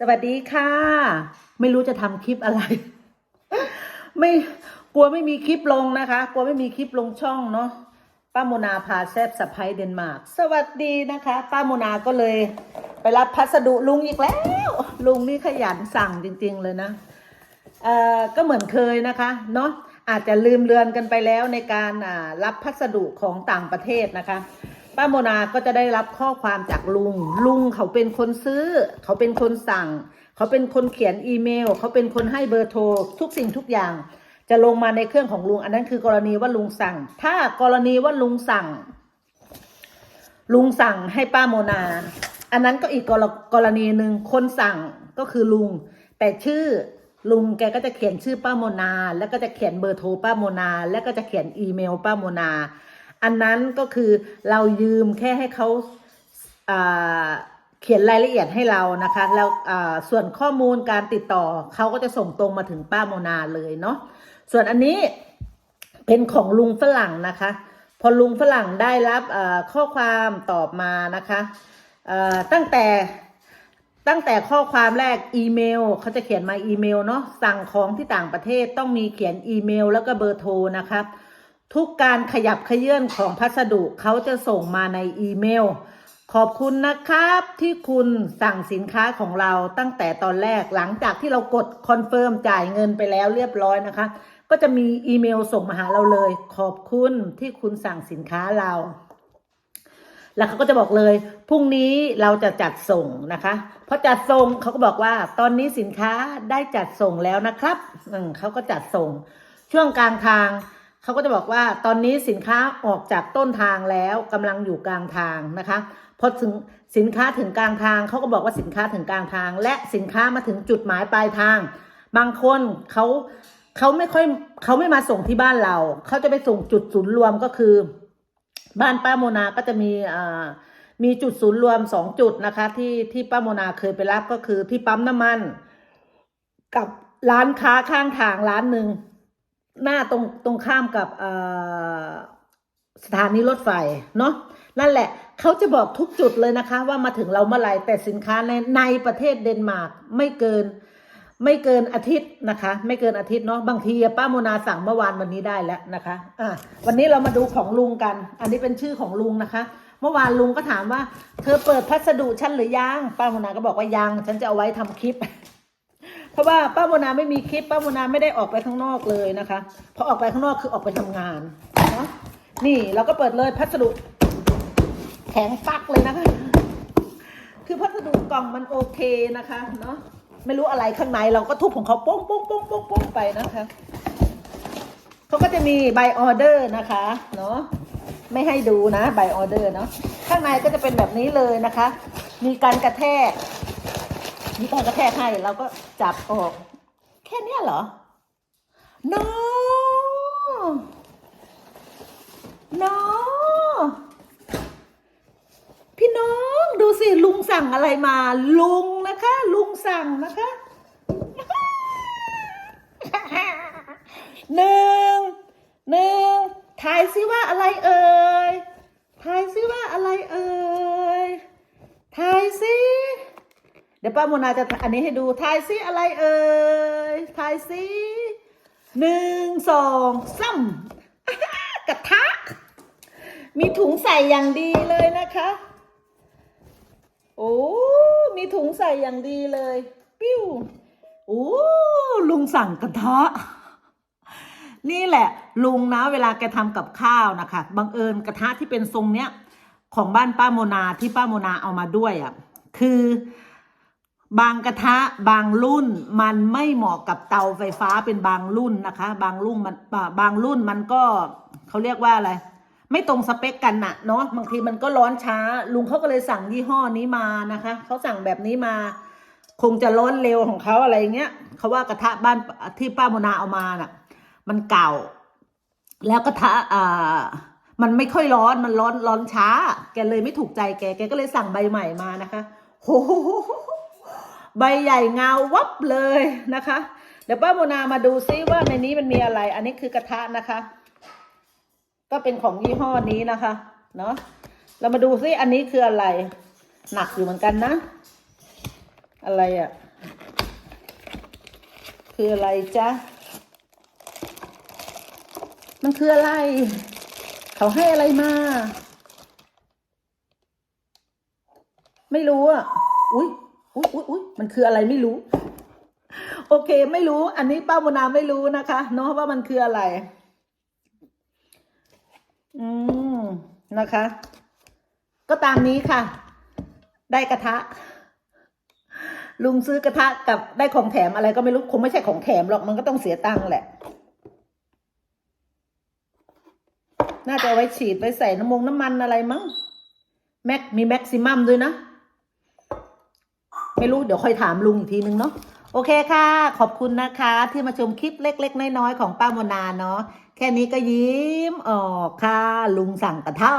สวัสดีค่ะ ไม่รู้จะทำคลิปอะไร ไม่กลัวไม่มีคลิปลงนะคะ กลัวไม่มีคลิปลงช่องเนาะป้าโมนาพาแซบสะพายเดนมาร์กสวัสดีนะคะ ป้าโมนาก็เลยไปรับพัสดุลุงอีกแล้ว ลุงนี่ขยันสั่งจริง ๆเลยนะเอ่อก็เหมือนเคยนะคะเนาะอาจจะลืมเลือนกันไปแล้วในการรับพัสดุของต่างประเทศนะคะ ป้าโมนาก็จะได้รับข้อความจากลุง ลุงเขาเป็นคนซื้อ เขาเป็นคนสั่ง เขาเป็นคนเขียนอีเมล เขาเป็นคนให้เบอร์โทร ทุกสิ่งทุกอย่าง จะลงมาในเครื่องของลุง อันนั้นคือกรณีว่าลุงสั่ง ถ้ากรณีว่าลุงสั่ง ลุงสั่งให้ป้าโมนา อันนั้นก็อีกกรกรณีหนึ่งคนสั่งก็คือลุง แต่ชื่อลุงแกก็จะเขียนชื่อป้าโมนา แล้วก็จะเขียนเบอร์โทรป้าโมนา แล้วก็จะเขียนอีเมลป้าโมนา อันนั้นก็คือเรายืมแค่ให้เขาเขียนรายละเอียดให้เรานะคะ แล้วส่วนข้อมูลการติดต่อเขาก็จะส่งตรงมาถึงป้าโมนาเลยเนาะส่วนอันนี้เป็นของลุงฝรั่งนะคะ พอลุงฝรั่งได้รับข้อความตอบมานะคะตั้งแต่ตั้งแต่ข้อความแรกอีเมลเขาจะเขียนมาอีเมลเนาะสั่งของที่ต่างประเทศต้องมีเขียนอีเมล แล้วก็เบอร์โทรนะคะ ทุกการขยับเขยื่อนของพัสดุเขาจะส่งมาในอีเมล ขอบคุณนะครับที่คุณสั่งสินค้าของเราตั้งแต่ตอนแรกหลังจากที่เรากดคอนเฟิร์มจ่ายเงินไปแล้วเรียบร้อยนะคะ ก็จะมีอีเมลส่งมาหาเราเลย ขอบคุณที่คุณสั่งสินค้าเรา แล้วเขาก็จะบอกเลยพรุ่งนี้เราจะจัดส่งนะคะพอจัดส่งเขาก็บอกว่า ตอนนี้สินค้าได้จัดส่งแล้วนะครับอืมเขาก็จัดส่งช่วงกลางทาง เขาก็จะบอกว่าตอนนี้สินค้าออกจากต้นทางแล้วกำลังอยู่กลางทางนะคะพอถึงสินค้าถึงกลางทางเขาก็บอกว่าสินค้าถึงกลางทาง และสินค้ามาถึงจุดหมายปลายทาง บางคนเขาเขาไม่ค่อยเขาไม่มาส่งที่บ้านเราเขาจะไปส่งจุดศูนย์รวมก็คือ บ้านป้าโมนาก็จะมีอ่ามีจุดศูนย์รวมสองจุดนะคะ ที่ที่ป้าโมนาเคยไปรับก็คือที่ปั๊มน้ำมัน กับร้านค้าข้างทางร้านหนึ่ง หน้าตรงตรงข้ามกับสถานีรถไฟเนาะนั่นแหละเขาจะบอกทุกจุดเลยนะคะ ว่ามาถึงเราเมื่อไหร่แต่สินค้าในในประเทศเดนมาร์กไม่เกิน ไม่เกินอาทิตย์นะคะ ไม่เกินอาทิตย์เนาะบางทีป้าโมนาสั่งเมื่อวานวันนี้ได้แล้วนะคะอะวันนี้เรามาดูของลุงกัน อันนี้เป็นชื่อของลุงนะคะ เมื่อวานลุงก็ถามว่า เธอเปิดพัสดุฉันหรือยังป้าโมนาก็บอกว่ายังฉันจะเอาไว้ทำคลิป เพราะว่าป้าโมนาไม่มีคลิปป้าโมนาไม่ได้ออกไปข้างนอกเลยนะคะพราะออกไปข้างนอกคือออกไปทำงานเนาะนี่เราก็เปิดเลยพัสดุแข็งปักเลยนะคะ คือพัสดุกล่องมันโอเคนะคะเนาะไม่รู้อะไรข้างในเราก็ทุบของเขาโป้งโป้งโป้งโป้งโป้งไปนะคะเขาก็จะมีใบออเดอร์นะคะเนาะไม่ให้ดูนะใบออเดอร์เนาะข้างในก็จะเป็นแบบนี้เลยนะคะ มีการกระแทก มีการกระแทกให้เราก็จับออก แค่นี้เหรอ no no พี่น้องดูสิ ลุงสั่งอะไรมา ลุงนะคะ ลุงสั่งนะคะหนึ่งหนึ่งทายซิว่าอะไรเอ่ยทายซิว่าอะไรเอ่ยทายซิ ดี๋ยวป้าโมนาจะอันนี้ให้ดูทายซิอะไรเอ่ยทายซิหนึ่งสองสามกระทะ มีถุงใส่อย่างดีเลยนะคะ โอ้มีถุงใส่อย่างดีเลย ปิ้วโอ้ลุงสั่งกระทะนี่แหละ ลุงนะ เวลาแกทำกับข้าวนะคะบังเอิญกระทะที่เป็นทรงเนี้ย ของบ้านป้าโมนาที่ป้าโมนาเอามาด้วยอะ่ะคือ บางกระทะบางรุ่นมันไม่เหมาะกับเตาไฟฟ้าเป็นบางรุ่นนะคะ บางรุ่นมันบางรุ่นมันก็เขาเรียกว่าอะไร ไม่ตรงสเปคกันน่ะเนาะบางทีมันก็ร้อนช้า ลุงเขาก็เลยสั่งยี่ห้อนี้มานะคะเขาสั่งแบบนี้มา คงจะร้อนเร็วของเขาอะไรเงี้ยเขาว่ากระทะบ้านที่ป้าโมนาเอามาน่ะ มันเก่า แล้วกระทะอ่ามันไม่ค่อยร้อนมันร้อนร้อนช้า แกเลยไม่ถูกใจแกแกก็เลยสั่งใบใหม่มานะคะโห ใบใหญ่เงาวับเลยนะคะ เดี๋ยวป้าโมนามาดูซิว่าในนี้มันมีอะไร อันนี้คือกระทะนะคะ ก็เป็นของยี่ห้อนี้นะคะเนาะเรามาดูซิอันนี้คืออะไร หนักอยู่เหมือนกันนะ อะไรอะ่ะ คืออะไรจ๊ะมันคืออะไร เขาให้อะไรมา ไม่รู้อะ อุ้ย อุ้ยอุ้ยอุ้ยมันคืออะไรไม่รู้ โอเค ไม่รู้ อันนี้ป้าโมนาไม่รู้นะคะเนาะว่ามันคืออะไร อืมนะคะ ก็ตามนี้ค่ะ ได้กระทะ ลุงซื้อกระทะกับได้ของแถมอะไรก็ไม่รู้คงไม่ใช่ของแถมหรอกมันก็ต้องเสียตังค์แหละน่าจะเอาไว้ฉีดไว้ใส่น้ำมงน้ำมันอะไรมั้งแม็กมีแม็กซิมัมด้วยนะ ไม่รู้เดี๋ยวค่อยถามลุงอีกทีนึงเนาะโอเคค่ะ ขอบคุณนะคะ ที่มาชมคลิปเล็ก ๆ น้อยๆของป้าโมนาเนาะแค่นี้ก็ยิ้มออกค่ะ ลุงสั่งกระทะ